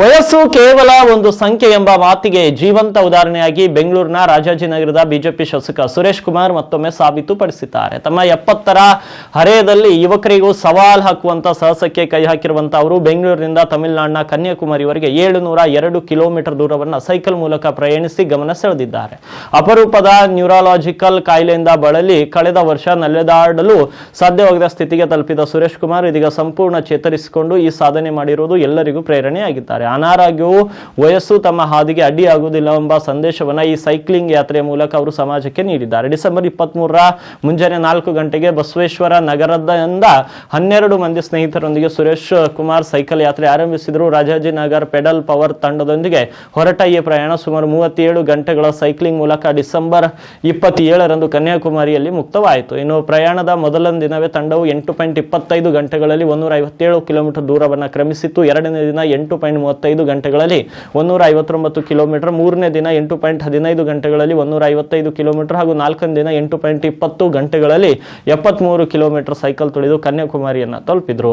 ವಯಸ್ಸು ಕೇವಲ ಒಂದು ಸಂಖ್ಯೆ ಎಂಬ ಮಾತಿಗೆ ಜೀವಂತ ಉದಾಹರಣೆಯಾಗಿ ಬೆಂಗಳೂರಿನ ರಾಜಾಜಿನಗರದ ಬಿಜೆಪಿ ಶಾಸಕ ಸುರೇಶ್ ಕುಮಾರ್ ಮತ್ತೊಮ್ಮೆ ಸಾಬೀತುಪಡಿಸಿದ್ದಾರೆ. ತಮ್ಮ ಎಪ್ಪತ್ತರ ಹರೆಯದಲ್ಲಿ ಯುವಕರಿಗೂ ಸವಾಲ್ ಹಾಕುವಂತ ಸಾಹಸಕ್ಕೆ ಕೈ ಹಾಕಿರುವಂತ ಅವರು ಬೆಂಗಳೂರಿನಿಂದ ತಮಿಳುನಾಡಿನ ಕನ್ಯಾಕುಮಾರಿವರೆಗೆ ಏಳುನೂರ ಎರಡು ಕಿಲೋಮೀಟರ್ ದೂರವನ್ನು ಸೈಕಲ್ ಮೂಲಕ ಪ್ರಯಾಣಿಸಿ ಗಮನ ಸೆಳೆದಿದ್ದಾರೆ. ಅಪರೂಪದ ನ್ಯೂರಾಲಜಿಕಲ್ ಕಾಯಿಲೆಯಿಂದ ಬಳಲಿ ಕಳೆದ ವರ್ಷ ನಲೆದಾಡಲು ಸಾಧ್ಯವಾಗದ ಸ್ಥಿತಿಗೆ ತಲುಪಿದ ಸುರೇಶ್ ಕುಮಾರ್ ಇದೀಗ ಸಂಪೂರ್ಣ ಚೇತರಿಸಿಕೊಂಡು ಈ ಸಾಧನೆ ಮಾಡಿರುವುದು ಎಲ್ಲರಿಗೂ ಪ್ರೇರಣೆಯಾಗಿದ್ದಾರೆ. ಅನಾರೋಗ್ಯವು ವಯಸ್ಸು ತಮ್ಮ ಹಾದಿಗೆ ಅಡ್ಡಿಯಾಗುವುದಿಲ್ಲ ಎಂಬ ಸಂದೇಶವನ್ನ ಈ ಸೈಕ್ಲಿಂಗ್ ಯಾತ್ರೆಯ ಮೂಲಕ ಅವರು ಸಮಾಜಕ್ಕೆ ನೀಡಿದ್ದಾರೆ. ಡಿಸೆಂಬರ್ ಇಪ್ಪತ್ತ್ ಮುಂಜಾನೆ ನಾಲ್ಕು ಗಂಟೆಗೆ ಬಸವೇಶ್ವರ ನಗರದಿಂದ ಹನ್ನೆರಡು ಮಂದಿ ಸ್ನೇಹಿತರೊಂದಿಗೆ ಸುರೇಶ್ ಕುಮಾರ್ ಸೈಕಲ್ ಯಾತ್ರೆ ಆರಂಭಿಸಿದರು. ರಾಜಾಜಿನಗರ್ ಪೆಡಲ್ ಪವರ್ ತಂಡದೊಂದಿಗೆ ಹೊರಟ ಈ ಪ್ರಯಾಣ ಸುಮಾರು ಮೂವತ್ತೇಳು ಗಂಟೆಗಳ ಸೈಕ್ಲಿಂಗ್ ಮೂಲಕ ಡಿಸೆಂಬರ್ ಇಪ್ಪತ್ತೇಳರಂದು ಕನ್ಯಾಕುಮಾರಿಯಲ್ಲಿ ಮುಕ್ತವಾಯಿತು. ಇನ್ನು ಪ್ರಯಾಣದ ಮೊದಲ ದಿನವೇ ತಂಡವು ಎಂಟು ಪಾಯಿಂಟ್ ಇಪ್ಪತ್ತೈದು ಗಂಟೆಗಳಲ್ಲಿ ಒಂದೂರ ಐವತ್ತೇಳು ಕಿಲೋಮೀಟರ್ ದೂರವನ್ನು ಕ್ರಮಿಸಿತ್ತು. ಎರಡನೇ ದಿನ ಎಂಟು ಪಾಯಿಂಟ್ ಮೂವತ್ತೈದು ಗಂಟೆಗಳಲ್ಲಿ ಒಂದೂರ ಐವತ್ತೊಂಬತ್ತು ಕಿಲೋಮೀಟರ್, ಮೂರನೇ ದಿನ ಎಂಟು ಪಾಯಿಂಟ್ ಹದಿನೈದು ಗಂಟೆಗಳಲ್ಲಿ ಒಂದೂರ ಐವತ್ತೈದು ಕಿಲೋಮೀಟರ್ ಹಾಗೂ ನಾಲ್ಕನೇ ದಿನ ಎಂಟು ಪಾಯಿಂಟ್ ಇಪ್ಪತ್ತು ಗಂಟೆಗಳಲ್ಲಿ ಎಪ್ಪತ್ಮೂರು ಕಿಲೋಮೀಟರ್ ಸೈಕಲ್ ತುಳಿದು ಕನ್ಯಾಕುಮಾರಿಯನ್ನು ತಲುಪಿದ್ರು.